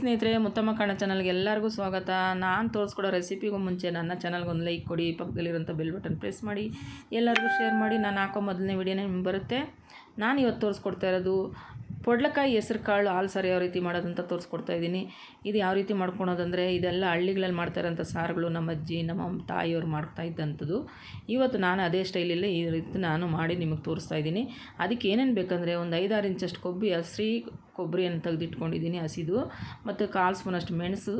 ಸ್ನೇಹಿತರೆ, ಮುತ್ತಮ್ಮ ಕಾಣ ಚಾನಲ್ಗೆ ಎಲ್ಲರಿಗೂ ಸ್ವಾಗತ. ನಾನು ತೋರಿಸ್ಕೊಡೋ ರೆಸಿಪಿಗೂ ಮುಂಚೆ ನನ್ನ ಚಾನಲ್ಗೆ ಒಂದು ಲೈಕ್ ಕೊಡಿ ಪಕ್ಕದಲ್ಲಿರೋಂಥ ಬೆಲ್ ಬಟನ್ ಪ್ರೆಸ್ ಮಾಡಿ. ಎಲ್ಲರಿಗೂ ಶೇರ್ ಮಾಡಿ, ನಾನು ಹಾಕೋ ಮೊದಲನೇ ವಿಡಿಯೋನೇ ನಿಮ್ಗೆ ಬರುತ್ತೆ. ನಾನು ಇವತ್ತು ತೋರಿಸ್ಕೊಡ್ತಾ ಇರೋದು ಪೊಡ್ಲಕಾಯಿ ಹೆಸ್ರು ಕಾಳು ಹಾಲು ಸಾರು ಯಾವ ರೀತಿ ಮಾಡೋದಂತ ತೋರಿಸ್ಕೊಡ್ತಾ ಇದ್ದೀನಿ. ಇದು ಯಾವ ರೀತಿ ಮಾಡ್ಕೊಳೋದಂದರೆ ಇದೆಲ್ಲ ಹಳ್ಳಿಗಳಲ್ಲಿ ಮಾಡ್ತಾ ಇರೋಂಥ ಸಾರುಗಳು ನಮ್ಮ ಅಜ್ಜಿ, ನಮ್ಮ ತಾಯಿಯವ್ರು ಮಾಡ್ತಾ ಇದ್ದಂಥದ್ದು. ಇವತ್ತು ನಾನು ಅದೇ ಸ್ಟೈಲಲ್ಲಿ ಈ ರೀತಿ ನಾನು ಮಾಡಿ ನಿಮಗೆ ತೋರಿಸ್ತಾ ಇದ್ದೀನಿ. ಅದಕ್ಕೆ ಏನೇನು ಬೇಕಂದರೆ ಒಂದು ಐದಾರು ಇಂಚಷ್ಟು ಕೊಬ್ಬಿ ಹಸ್ರಿ ಕೊಬ್ಬರಿಯನ್ನು ತೆಗೆದಿಟ್ಕೊಂಡಿದ್ದೀನಿ, ಹಸಿದು. ಮತ್ತು ಕಾಲು ಸ್ಪೂನಷ್ಟು ಮೆಣಸು,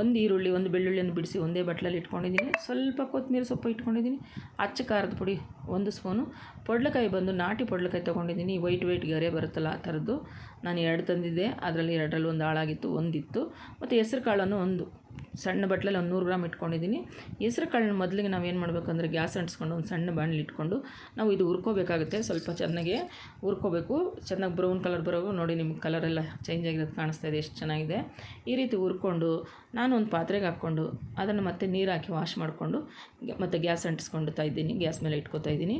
ಒಂದು ಈರುಳ್ಳಿ, ಒಂದು ಬೆಳ್ಳುಳ್ಳಿಯನ್ನು ಬಿಡಿಸಿ ಒಂದೇ ಬಟ್ಟಲಲ್ಲಿ ಇಟ್ಕೊಂಡಿದ್ದೀನಿ. ಸ್ವಲ್ಪ ಕೊತ್ತಂಬರಿ ಸೊಪ್ಪು ಇಟ್ಕೊಂಡಿದ್ದೀನಿ. ಅಚ್ಚ ಖಾರದ ಪುಡಿ ಒಂದು ಸ್ಪೂನು. ಪೊಡ್ಲಕಾಯಿ ಬಂದು ನಾಟಿ ಪೊಡ್ಲಕಾಯಿ ತೊಗೊಂಡಿದ್ದೀನಿ. ವೈಟ್ ವೈಟ್ ಗರೆ ಬರುತ್ತಲ್ಲ ಆ ಥರದ್ದು. ನಾನು ಎರಡು ತಂದಿದ್ದೆ. ಅದರಲ್ಲಿ ಎರಡರಲ್ಲಿ ಒಂದು ಹಾಳಾಗಿತ್ತು, ಒಂದಿತ್ತು. ಮತ್ತು ಹೆಸ್ರು ಕಾಳನ್ನು ಒಂದು ಸಣ್ಣ ಬಟ್ಲಲ್ಲಿ ಒಂದು ನೂರು ಗ್ರಾಮ್ ಇಟ್ಕೊಂಡಿದ್ದೀನಿ. ಹೆಸ್ರು ಕಾಳನ್ನ ಮೊದಲಿಗೆ ನಾವು ಏನು ಮಾಡಬೇಕಂದ್ರೆ ಗ್ಯಾಸ್ ಅಂಟಿಸ್ಕೊಂಡು ಒಂದು ಸಣ್ಣ ಬಾಣಲಿ ಇಟ್ಕೊಂಡು ನಾವು ಇದು ಹುರ್ಕೋಬೇಕಾಗುತ್ತೆ. ಸ್ವಲ್ಪ ಚೆನ್ನಾಗಿ ಹುರ್ಕೋಬೇಕು. ಚೆನ್ನಾಗಿ ಬ್ರೌನ್ ಕಲರ್ ಬರೋವು ನೋಡಿ ನಿಮ್ಗೆ ಕಲರೆಲ್ಲ ಚೇಂಜ್ ಆಗಿರೋದು ಕಾಣಿಸ್ತಾ ಇದೆ, ಎಷ್ಟು ಚೆನ್ನಾಗಿದೆ. ಈ ರೀತಿ ಹುರ್ಕೊಂಡು ನಾನು ಒಂದು ಪಾತ್ರೆಗೆ ಹಾಕ್ಕೊಂಡು ಅದನ್ನು ಮತ್ತೆ ನೀರು ಹಾಕಿ ವಾಶ್ ಮಾಡಿಕೊಂಡು ಮತ್ತು ಗ್ಯಾಸ್ ಅಂಟಿಸ್ಕೊಳ್ತಾ ಇದ್ದೀನಿ. ಗ್ಯಾಸ್ ಮೇಲೆ ಇಟ್ಕೊತಾ ಇದ್ದೀನಿ.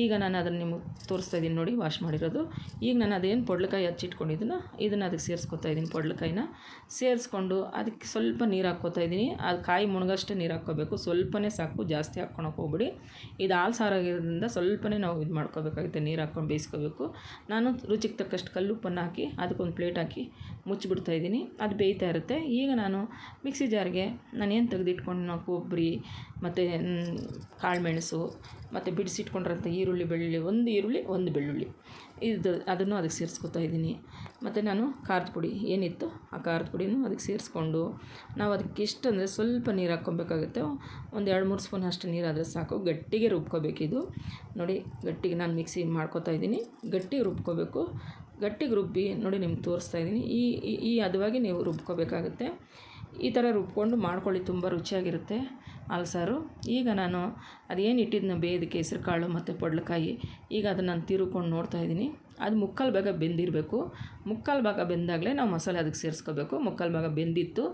ಈಗ ನಾನು ಅದನ್ನು ನಿಮಗೆ ತೋರಿಸ್ತಾ ಇದ್ದೀನಿ ನೋಡಿ ವಾಶ್ ಮಾಡಿರೋದು. ಈಗ ನಾನು ಅದೇನು ಪೊಡ್ಲಕಾಯಿ ಹಚ್ಚಿಟ್ಕೊಂಡಿದ್ದನ್ನು ಇದನ್ನು ಅದಕ್ಕೆ ಸೇರಿಸ್ಕೊತಾ ಇದ್ದೀನಿ ಪೊಡ್ಲಕಾಯಿನ. ಸೇರಿಸ್ಕೊಂಡು ಅದಕ್ಕೆ ಸ್ವಲ್ಪ ನೀರು ಹಾಕ್ಕೋತಾ ಇದ್ದೀನಿ. ಅದು ಕಾಯಿ ಮುಣಗಷ್ಟೇ ನೀರು ಹಾಕ್ಕೋಬೇಕು. ಸ್ವಲ್ಪನೇ ಸಾಕು, ಜಾಸ್ತಿ ಹಾಕ್ಕೊಳಕ್ಕೆ ಹೋಗ್ಬಿಡಿ. ಇದು ಹಾಲು ಸಾರಾಗಿರೋದ್ರಿಂದ ಸ್ವಲ್ಪನೇ ನಾವು ಇದು ಮಾಡ್ಕೋಬೇಕಾಗುತ್ತೆ. ನೀರು ಹಾಕ್ಕೊಂಡು ಬೇಯಿಸ್ಕೋಬೇಕು. ನಾನು ರುಚಿಗೆ ತಕ್ಕಷ್ಟು ಕಲ್ಲುಪ್ಪನ್ನು ಹಾಕಿ ಅದಕ್ಕೊಂದು ಪ್ಲೇಟ್ ಹಾಕಿ ಮುಚ್ಚಿಬಿಡ್ತಾ ಇದ್ದೀನಿ. ಅದು ಬೇಯ್ತಾ ಇರುತ್ತೆ. ಈಗ ನಾನು ಮಿಕ್ಸಿ ಜಾರ್ಗೆ ನಾನೇನು ತೆಗೆದಿಟ್ಕೊಂಡು ಕೊಬ್ಬರಿ ಮತ್ತು ಕಾಳುಮೆಣಸು ಮತ್ತು ಬಿಡಿಸಿಟ್ಕೊಂಡಿರೋಂಥ ಈರುಳ್ಳಿ, ಬೆಳ್ಳುಳ್ಳಿ, ಒಂದು ಈರುಳ್ಳಿ, ಒಂದು ಬೆಳ್ಳುಳ್ಳಿ. ಇದು ಅದನ್ನು ಅದಕ್ಕೆ ಸೇರಿಸ್ಕೊತಾ ಇದ್ದೀನಿ. ಮತ್ತು ನಾನು ಖಾರದ ಪುಡಿ, ಏನಿತ್ತು ಆ ಖಾರದ ಪುಡಿನೂ ಅದಕ್ಕೆ ಸೇರಿಸ್ಕೊಂಡು, ನಾವು ಅದಕ್ಕೆ ಎಷ್ಟು ಅಂದರೆ ಸ್ವಲ್ಪ ನೀರು ಹಾಕ್ಕೊಬೇಕಾಗುತ್ತೆ ಒಂದು ಎರಡು ಮೂರು ಸ್ಪೂನ್ ಅಷ್ಟು ನೀರಾದರೆ ಸಾಕು. ಗಟ್ಟಿಗೆ ರುಬ್ಕೋಬೇಕಿದು ನೋಡಿ, ಗಟ್ಟಿಗೆ ನಾನು ಮಿಕ್ಸಿ ಮಾಡ್ಕೊತಾ ಇದ್ದೀನಿ. ಗಟ್ಟಿಗೆ ರುಬ್ಕೋಬೇಕು. ಗಟ್ಟಿಗೆ ರುಬ್ಬಿ ನೋಡಿ ನಿಮ್ಗೆ ತೋರಿಸ್ತಾ ಇದ್ದೀನಿ. ಈ ಈ ಹದವಾಗಿ ನೀವು ರುಬ್ಕೋಬೇಕಾಗುತ್ತೆ. ಈ ಥರ ರುಬ್ಕೊಂಡು ಮಾಡ್ಕೊಳ್ಳಿ, ತುಂಬ ರುಚಿಯಾಗಿರುತ್ತೆ. ಹಾಲು ಸಾರು ಈಗ ನಾನು ಅದೇನು ಇಟ್ಟಿದ್ದೆನೋ ಬೇಯೋದಕ್ಕೆ ಹೆಸ್ರು ಕಾಳು ಮತ್ತು ಪೊಡ್ಲಕಾಯಿ, ಈಗ ಅದನ್ನು ನಾನು ತಿರುಕೊಂಡು ನೋಡ್ತಾ ಇದ್ದೀನಿ. ಅದು ಮುಕ್ಕಾಲು ಭಾಗ ಬೆಂದಿರಬೇಕು. ಮುಕ್ಕಾಲು ಭಾಗ ಬೆಂದಾಗಲೇ ನಾವು ಮಸಾಲೆ ಅದಕ್ಕೆ ಸೇರಿಸ್ಕೋಬೇಕು. ಮುಕ್ಕಾಲು ಭಾಗ ಬೆಂದಿತ್ತು.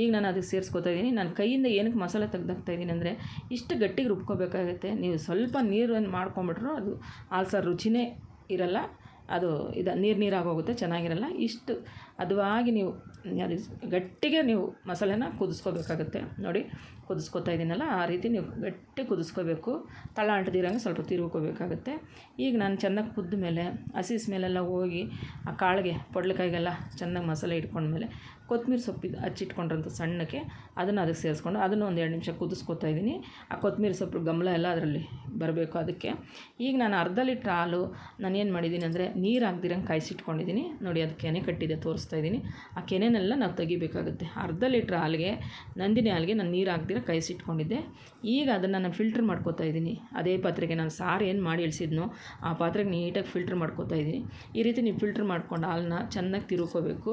ಈಗ ನಾನು ಅದಕ್ಕೆ ಸೇರಿಸ್ಕೊತಾ ಇದ್ದೀನಿ. ನಾನು ಕೈಯಿಂದ ಏನಕ್ಕೆ ಮಸಾಲೆ ತೆಗ್ದಾಕ್ತಾ ಇದ್ದೀನಿ ಅಂದರೆ ಇಷ್ಟು ಗಟ್ಟಿಗೆ ರುಬ್ಕೋಬೇಕಾಗುತ್ತೆ. ನೀವು ಸ್ವಲ್ಪ ನೀರನ್ನು ಮಾಡ್ಕೊಂಬಿಟ್ರು ಅದು ಆಲ್ಸರ್ ಸಾರು ರುಚಿನೇ ಇರಲ್ಲ. ಅದು ಇದು ನೀರು ನೀರಾಗೋಗುತ್ತೆ, ಚೆನ್ನಾಗಿರಲ್ಲ. ಇಷ್ಟು ಹದವಾಗಿ ನೀವು ಅದು ಗಟ್ಟಿಗೆ ನೀವು ಮಸಾಲೆನ ಕುದಿಸ್ಕೋಬೇಕಾಗುತ್ತೆ. ನೋಡಿ, ಕುದಿಸ್ಕೊತಾ ಇದ್ದೀನಲ್ಲ ಆ ರೀತಿ ನೀವು ಗಟ್ಟಿ ಕುದಿಸ್ಕೋಬೇಕು. ತಳ ಅಂಟದಿರಂಗೆ ಸ್ವಲ್ಪ ತಿರುಗ್ಕೋಬೇಕಾಗುತ್ತೆ. ಈಗ ನಾನು ಚೆನ್ನಾಗಿ ಕುದ್ದ ಮೇಲೆ ಹಸಿಸ್ ಮೇಲೆಲ್ಲ ಹೋಗಿ ಆ ಕಾಳಿಗೆ, ಪೊಡ್ಲಕಾಯಿಗೆಲ್ಲ ಚೆನ್ನಾಗಿ ಮಸಾಲೆ ಇಟ್ಕೊಂಡ್ಮೇಲೆ ಕೊತ್ತಂಬರಿ ಸೊಪ್ಪಿದು ಹಚ್ಚಿಟ್ಕೊಂಡ್ರಂಥ ಸಣ್ಣಕ್ಕೆ ಅದನ್ನು ಅದಕ್ಕೆ ಸೇರಿಸ್ಕೊಂಡು ಅದನ್ನು ಒಂದು ಎರಡು ನಿಮಿಷ ಕುದಿಸ್ಕೊತಾ ಇದ್ದೀನಿ. ಆ ಕೊತ್ತಂಬರಿ ಸೊಪ್ಪು ಗಮಲ ಎಲ್ಲ ಅದರಲ್ಲಿ ಬರಬೇಕು ಅದಕ್ಕೆ. ಈಗ ನಾನು ಅರ್ಧ ಲೀಟ್ರ್ ಹಾಲು ನಾನು ಏನು ಮಾಡಿದ್ದೀನಿ ಅಂದರೆ ನೀರು ಹಾಕ್ದಿರಂಗೆ ಕಾಯಿಸಿಟ್ಕೊಂಡಿದ್ದೀನಿ. ನೋಡಿ, ಅದು ಕೆನೆ ಕಟ್ಟಿದೆ, ತೋರಿಸ್ತಾ ಇದ್ದೀನಿ. ಆ ಕೆನೆನೆಲ್ಲ ನಾವು ತೆಗಿಬೇಕಾಗುತ್ತೆ. ಅರ್ಧ ಲೀಟ್ರ್ ಹಾಲಿಗೆ, ನಂದಿನಿ ಹಾಲಿಗೆ ನಾನು ನೀರು ಹಾಕ್ದಿರ ಕಾಯಿಸಿಟ್ಕೊಂಡಿದ್ದೆ. ಈಗ ಅದನ್ನು ನಾನು ಫಿಲ್ಟ್ರ್ ಮಾಡ್ಕೋತಾ ಇದ್ದೀನಿ. ಅದೇ ಪಾತ್ರೆಗೆ ನಾನು ಸಾರು ಏನು ಮಾಡಿ ಇಳಿಸಿದ್ನೋ ಆ ಪಾತ್ರೆಗೆ ನೀಟಾಗಿ ಫಿಲ್ಟ್ರ್ ಮಾಡ್ಕೋತಾ ಇದ್ದೀನಿ. ಈ ರೀತಿ ನೀವು ಫಿಲ್ಟ್ರ್ ಮಾಡ್ಕೊಂಡು ಹಾಲನ್ನ ಚೆನ್ನಾಗಿ ತಿರುಕೋಬೇಕು.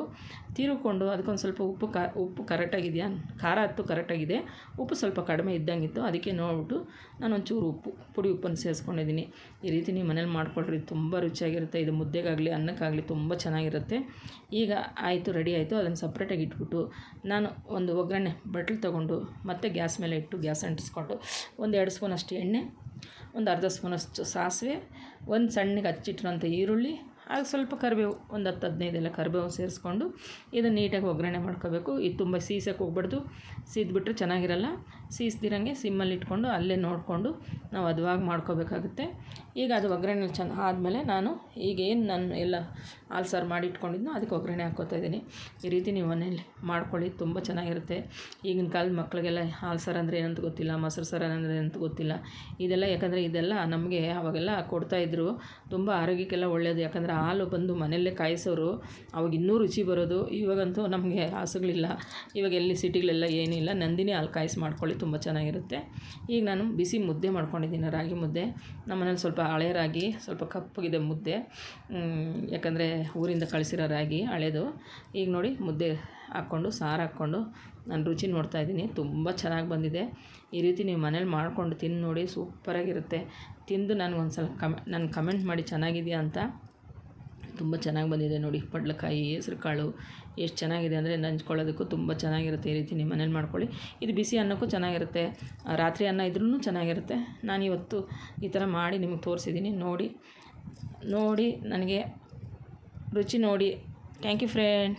ತಿರುಕೊಂಡು ಅದಕ್ಕೊಂದು ಸ್ವಲ್ಪ ಉಪ್ಪು ಕ, ಉಪ್ಪು ಕರೆಕ್ಟಾಗಿದೆಯಾ? ಖಾರ ಹತ್ತು ಕರೆಕ್ಟಾಗಿದೆ. ಉಪ್ಪು ಸ್ವಲ್ಪ ಕಡಿಮೆ ಇದ್ದಂಗಿತ್ತು. ಅದಕ್ಕೆ ನೋಡ್ಬಿಟ್ಟು ನಾನು ಒಂಚೂರು ಉಪ್ಪು, ಪುಡಿ ಉಪ್ಪನ್ನು ಸೇರಿಸ್ಕೊಂಡಿದ್ದೀನಿ. ಈ ರೀತಿ ನೀವು ಮನೇಲಿ ಮಾಡ್ಕೊಳ್ರಿ. ತುಂಬ ರುಚಿಯಾಗಿರುತ್ತೆ. ಇದು ಮುದ್ದೆಗಾಗಲಿ, ಅನ್ನಕ್ಕಾಗಲಿ ತುಂಬ ಚೆನ್ನಾಗಿರುತ್ತೆ. ಈಗ ಆಯಿತು, ರೆಡಿ ಆಯಿತು. ಅದನ್ನು ಸಪ್ರೇಟಾಗಿ ಇಟ್ಬಿಟ್ಟು ನಾನು ಒಂದು ಒಗ್ಗರಣೆ, ಬಟ್ಲು ತೊಗೊಂಡು ಮತ್ತೆ ಗ್ಯಾಸ್ ಮೇಲೆ ಇಟ್ಟು ಗ್ಯಾಸ್ ಅಂಟಿಸ್ಕೊಂಡು ಒಂದು ಎರಡು ಸ್ಪೂನಷ್ಟು ಎಣ್ಣೆ, ಒಂದು ಅರ್ಧ ಸ್ಪೂನಷ್ಟು ಸಾಸಿವೆ, ಒಂದು ಸಣ್ಣಗೆ ಹಚ್ಚಿಟ್ಟಿರೋಂಥ ಈರುಳ್ಳಿ ಆಗ ಸ್ವಲ್ಪ ಕರಿಬೇವು, ಒಂದು ಹತ್ತು ಹದಿನೈದೆಲ್ಲ ಕರಿಬೇವು ಸೇರಿಸ್ಕೊಂಡು ಇದನ್ನು ನೀಟಾಗಿ ಒಗ್ಗರಣೆ ಮಾಡ್ಕೋಬೇಕು. ಇದು ತುಂಬ ಸೀಸಕ್ಕೆ ಹೋಗ್ಬಾರ್ದು. ಸೀದ್ಬಿಟ್ರೆ ಚೆನ್ನಾಗಿರಲ್ಲ. ಸೀಸ್ದಿರಂಗೆ ಸಿಮ್ಮಲ್ಲಿ ಇಟ್ಕೊಂಡು ಅಲ್ಲೇ ನೋಡಿಕೊಂಡು ನಾವು ಅದುವಾಗಿ ಮಾಡ್ಕೋಬೇಕಾಗುತ್ತೆ. ಈಗ ಅದು ಒಗ್ಗರಣೆ ಚೆಂದ ಆದಮೇಲೆ ನಾನು ಈಗ ಏನು ನಾನು ಎಲ್ಲ ಹಾಲು ಸಾರು ಮಾಡಿ ಅದಕ್ಕೆ ಒಗ್ಗರಣೆ ಹಾಕ್ಕೋತಾ ಇದ್ದೀನಿ. ಈ ರೀತಿ ನೀವು ಮನೇಲಿ ಮಾಡ್ಕೊಳ್ಳಿ, ತುಂಬ ಚೆನ್ನಾಗಿರುತ್ತೆ. ಈಗಿನ ಕಾಲದ ಮಕ್ಕಳಿಗೆಲ್ಲ ಹಾಲು ಸಾರು ಅಂದರೆ ಏನಂತ ಗೊತ್ತಿಲ್ಲ, ಮೊಸರು ಸಾರು ಅಂದರೆ ಏನಂತ ಗೊತ್ತಿಲ್ಲ. ಇದೆಲ್ಲ ಯಾಕಂದರೆ ಇದೆಲ್ಲ ನಮಗೆ ಅವಾಗೆಲ್ಲ ಕೊಡ್ತಾಯಿದ್ರು ತುಂಬ ಆರೋಗ್ಯಕ್ಕೆಲ್ಲ ಒಳ್ಳೆಯದು ಯಾಕಂದರೆ ಹಾಲು ಬಂದು ಮನೆಯಲ್ಲೇ ಕಾಯಿಸೋರು, ಅವಾಗ ಇನ್ನೂ ರುಚಿ ಬರೋದು. ಇವಾಗಂತೂ ನಮಗೆ ಹಸುಗಳಿಲ್ಲ ಇವಾಗ ಎಲ್ಲಿ ಸಿಟಿಗಳೆಲ್ಲ ಏನಿಲ್ಲ ನಂದಿನಿ ಹಾಲು ಕಾಯಿಸಿ ಮಾಡ್ಕೊಳ್ಳಿ, ತುಂಬ ಚೆನ್ನಾಗಿರುತ್ತೆ. ಈಗ ನಾನು ಬಿಸಿ ಮುದ್ದೆ ಮಾಡ್ಕೊಂಡಿದ್ದೀನಿ, ರಾಗಿ ಮುದ್ದೆ. ನಮ್ಮ ಮನೇಲಿ ಸ್ವಲ್ಪ ಹಳೆ ರಾಗಿ ಸ್ವಲ್ಪ ಕಪ್ಪಗಿದೆ ಮುದ್ದೆ. ಯಾಕಂದರೆ ಊರಿಂದ ಕಳಿಸಿರೋ ರಾಗಿ ಹಳೇದು. ಈಗ ನೋಡಿ ಮುದ್ದೆ ಹಾಕ್ಕೊಂಡು, ಸಾರು ಹಾಕ್ಕೊಂಡು ನಾನು ರುಚಿ ನೋಡ್ತಾ ಇದ್ದೀನಿ. ತುಂಬ ಚೆನ್ನಾಗಿ ಬಂದಿದೆ. ಈ ರೀತಿ ನೀವು ಮನೇಲಿ ಮಾಡ್ಕೊಂಡು ತಿಂದು ನೋಡಿ ಸೂಪರಾಗಿರುತ್ತೆ. ತಿಂದು ನನಗೊಂದು ಸ್ವಲ್ಪ ಕಮೆ, ನಾನು ಕಮೆಂಟ್ ಮಾಡಿ ಚೆನ್ನಾಗಿದೆಯಾ ಅಂತ ತುಂಬ ಚೆನ್ನಾಗಿ ಬಂದಿದೆ ನೋಡಿ, ಪಡ್ಲಕಾಯಿ ಹೆಸ್ರು ಕಾಳು ಎಷ್ಟು ಚೆನ್ನಾಗಿದೆ ಅಂದರೆ ನಂಚ್ಕೊಳ್ಳೋದಕ್ಕೂ ತುಂಬ ಚೆನ್ನಾಗಿರುತ್ತೆ ಈ ರೀತಿ ನಿಮ್ಮ ಮನೇಲಿ ಮಾಡ್ಕೊಳ್ಳಿ. ಇದು ಬಿಸಿ ಅನ್ನಕ್ಕೂ ಚೆನ್ನಾಗಿರುತ್ತೆ ರಾತ್ರಿ ಅನ್ನ ಇದ್ರೂ ಚೆನ್ನಾಗಿರುತ್ತೆ. ನಾನು ಇವತ್ತು ಈ ಥರ ಮಾಡಿ ನಿಮಗೆ ತೋರಿಸಿದ್ದೀನಿ, ನೋಡಿ ನೋಡಿ ನನಗೆ ರುಚಿ ನೋಡಿ. Thank you friend.